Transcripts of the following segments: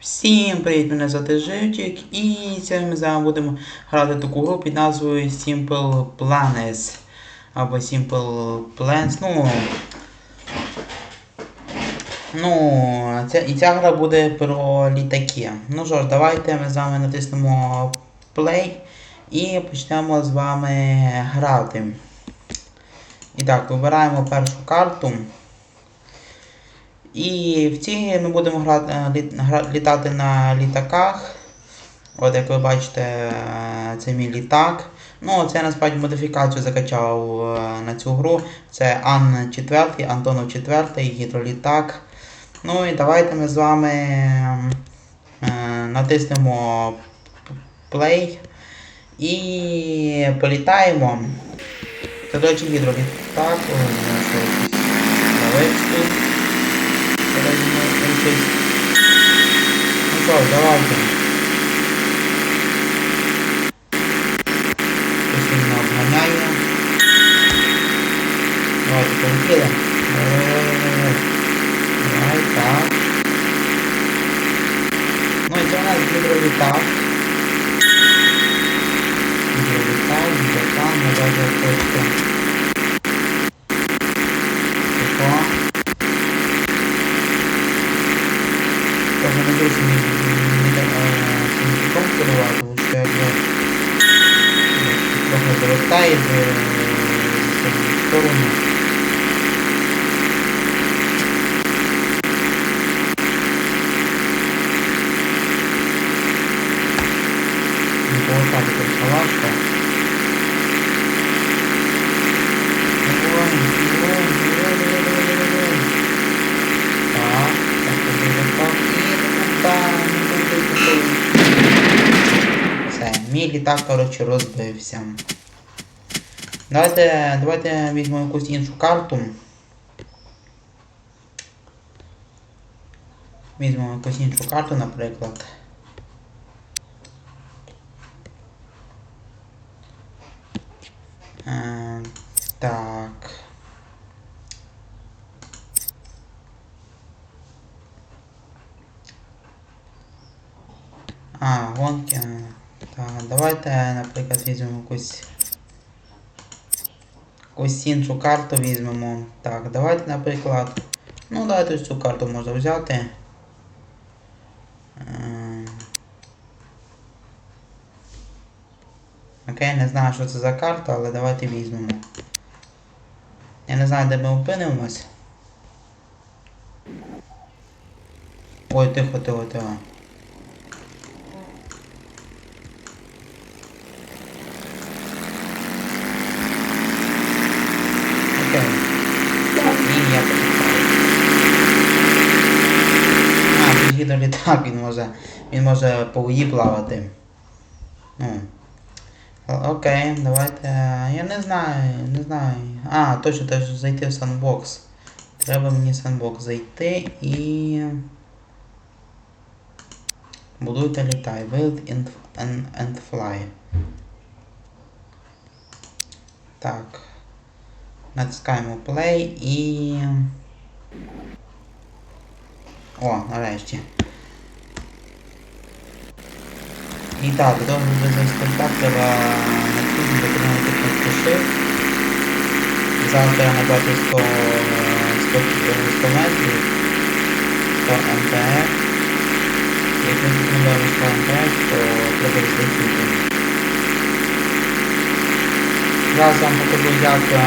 Всім привіт, мене звати Живчик, і сьогодні ми з вами будемо грати таку гру під назвою Simple Planets. Або Simple Plans. Ну. Ну, ця, і ця гра буде про літаки. Ну що ж, давайте ми з вами натиснемо Play і почнемо з вами грати. І так, вибираємо першу карту. І в цій ми будемо грати, е, літати на літаках. От як ви бачите, е, це мій літак. Ну, це я насправді модифікацію закачав е, на цю гру. Це Ан 4, Антонов 4, гідролітак. Ну і давайте ми з вами натиснемо play і політаємо. Це, до речі, гідролітак. Ой, у мене що якийсь навець тут. Передньо участь. Ну що, ж, давайте. Хтось він мене обганяє. Давайте полетіли. Ой-ой-ой-ой. Давай, так. Ну і це у нас гідролітак. Гідролітак, гідротан, ми даже просто. Тихо. Тоже не дуже не, не, не, таком керувати, тому що якби трохи завертає в в сторону. Не повертати тут шалашка. Давай, давай, давай, давай, давай, давай, давай. Так, так, так, так, так, і туди, туди. Все, літак, коротше, розбився. Давайте, давайте візьмемо якусь іншу карту. Візьмемо якусь іншу карту, наприклад. Е, так. А, гонки. Так, давайте, наприклад, візьмемо якусь. Якусь іншу карту візьмемо. Так, давайте, наприклад. Ну, давайте цю карту можна взяти. Ем. Окей, не знаю, що це за карта, але давайте візьмемо. Я не знаю, де ми опинимось. Ой, тихо, тихо, тихо. Окей. І я почекаю. А, тут гідролітак, він може. Він може по воді плавати. Ну. Окей, давайте. Я не знаю, не знаю. А, точно теж зайти в сандбокс. Треба мені в сандбокс зайти і. Будуйте літай. Build and, and, and fly. Так. Натискаємо play і. О, нарешті. І так, для того, щоб визвати контакт, треба необхідно виконувати кнопку Shift. Зараз треба набрати 100, 100, 100 метрів, 100 МТФ. Якщо тут наберемо 100 МТФ, то треба злетіти. Зараз вам покажу, як, е,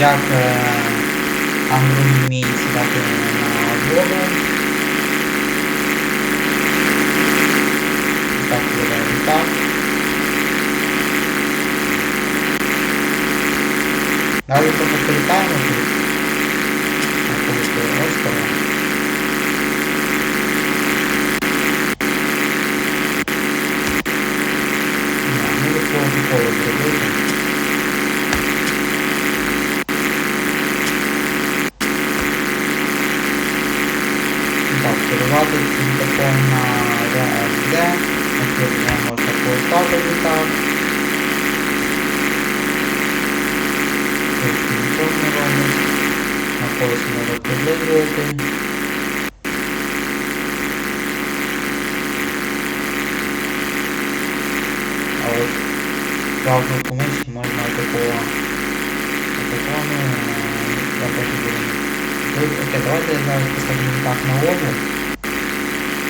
як е, Ангрун вміє сідати на воду. Так виглядає так. Далі. На острова. Ну, ви свого такого зробити. Так, керувати телефон на RSD. Відповідно, можна поставити так. чорному, на когось можна підлизувати. А от правду комусь можна такого атаковану також. Окей, давайте я зараз поставлю так на лобу.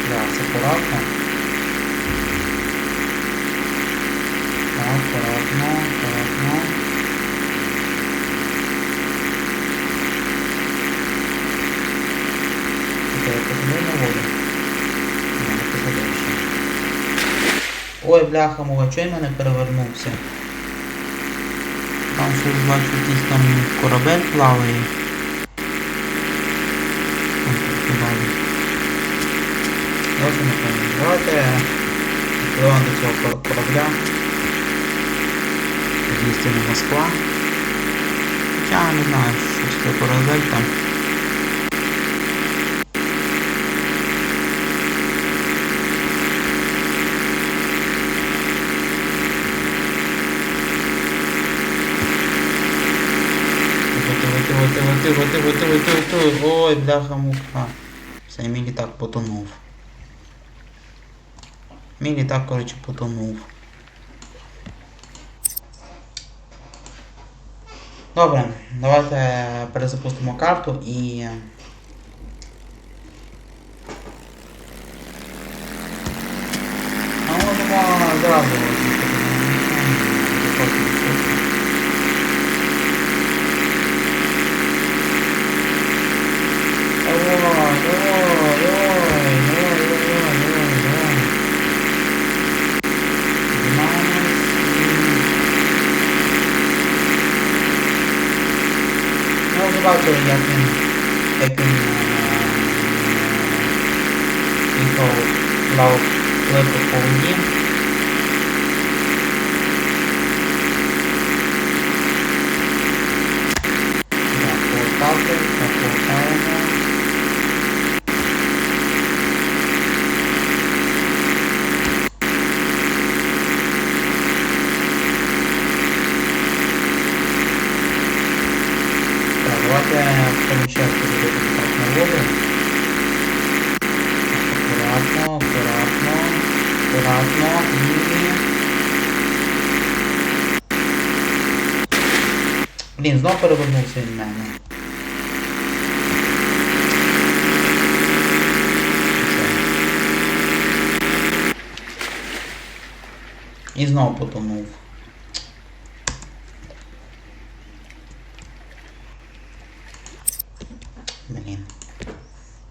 Зараз аккуратно. Так, акуратно, акуратно. Ой, бляха мова, чого я мене перевернувся? Там щось бачу, якийсь там корабель плаває. Давайте пам'ятаю. Давайте відпливемо до цього кор- корабля. З'їсти на Москва. Хоча не знаю, що це корабель там. Тихо, тихо, тихо, тихо, тихо, тихо, тихо, тихо. Ой, бляха муха. Все, мій так потонув. Мій так, коротше, потонув. Добре, давайте перезапустимо карту і. Бачили, як він, як він їхав, плав, плив по воді. Так, повертати, так, повертаємо. Так, давайте помічати буде так на воду. Так, Акуратно, акуратно, акуратно і... Блін, знов перевернувся він в мене. І знов потонув. Блін.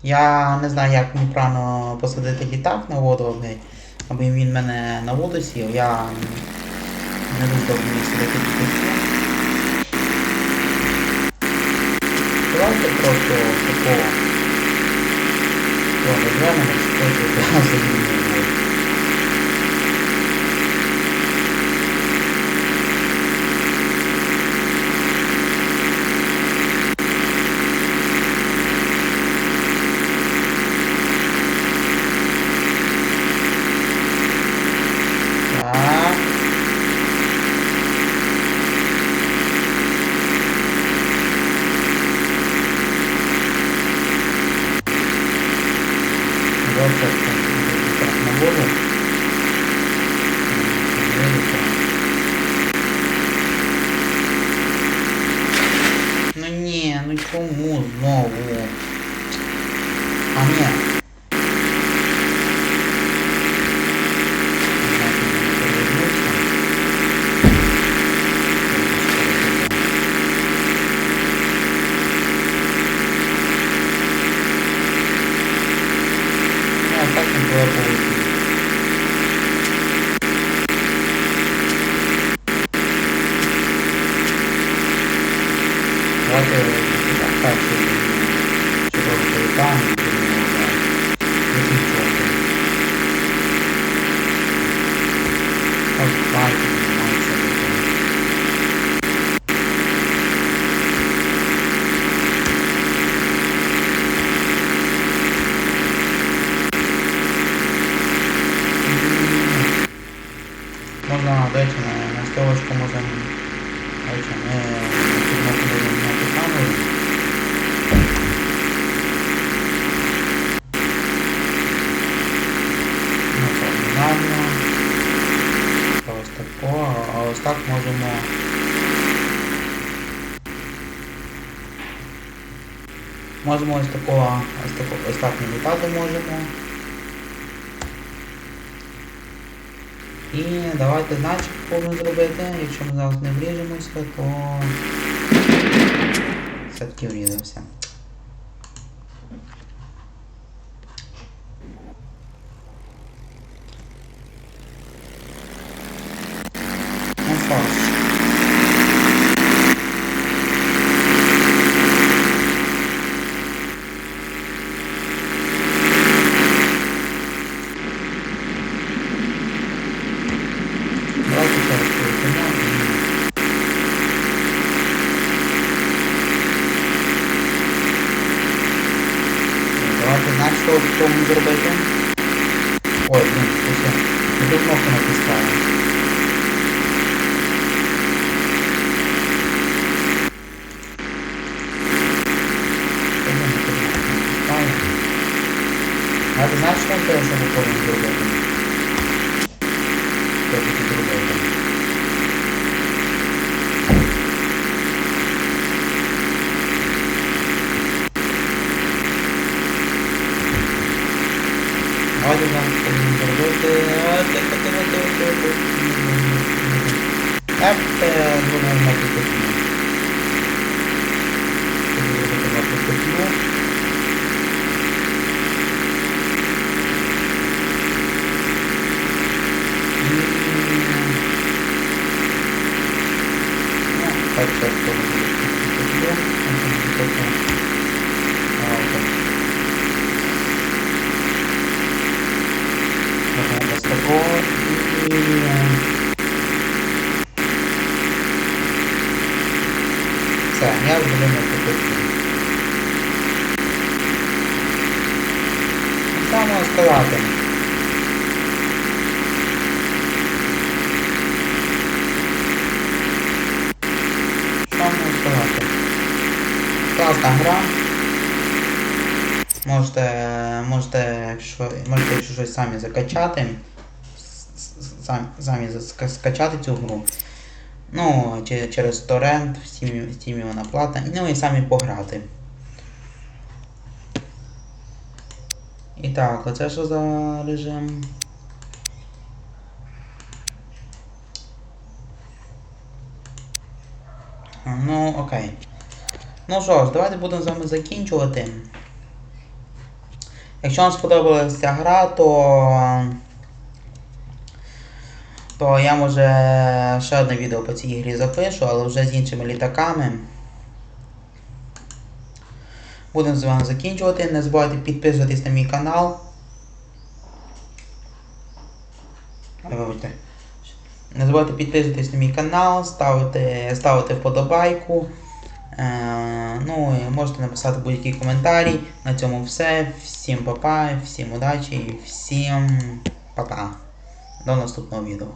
Я не знаю, як мені правильно посадити літак на воду, аби, він мене на воду сів. Я не дуже добре сидити підключу. Давайте просто такого. Того розглянемо, просто одразу їм не буде. Так. Вот так, так, так, на воду. Ну ні, ну чому знову? А ні. Ну, а так не было получилось. Давайте так, так, що чудово політаємо, будемо закінчувати. Так, давайте, займається таким. На, на можна, до речі, ми тут можна буде міняти камеру. Ну, так, нормально. Ось тако, а ось так можемо. Можемо ось такого, ось тако, ось так не можемо. І давайте значок повинен зробити. Якщо ми зараз не вріжемося, то все-таки врізався. Ну що ж. Давайте зараз пройдемо і... Давайте знати, що в чому зробити. Ту кнопку кнопку натискаю? Давайте знати, що це, що ми повинні зробити. Що тут зробити? Давайте нам. А, ти, ти, ти, ти, ти, ти, ти. Так, е, зробимо на пустоту. Зробити на пустоту. Ну, так, так, так, пустоту. А, так. Можна без такого і... Все, я вже не. Саме сказати. Класна гра. Можете, можете, якщо, можете щось самі закачати. Сам, самі скачати цю гру. Ну, через торрент, в Steam, вона платна. Ну і самі пограти. І так, оце що за режим? Ну, окей. Ну що ж, давайте будемо з вами закінчувати. Якщо вам сподобалася гра, то. То я може ще одне відео по цій грі запишу, але вже з іншими літаками. Будемо з вами закінчувати. Не забувайте підписуватись на мій канал. Не забувайте підписуватись на мій канал, ставити, ставити вподобайку. Е, ну можете написати будь-який коментарі. На цьому все. Всім па-па, всім удачі і всім па-па. До наступного відео.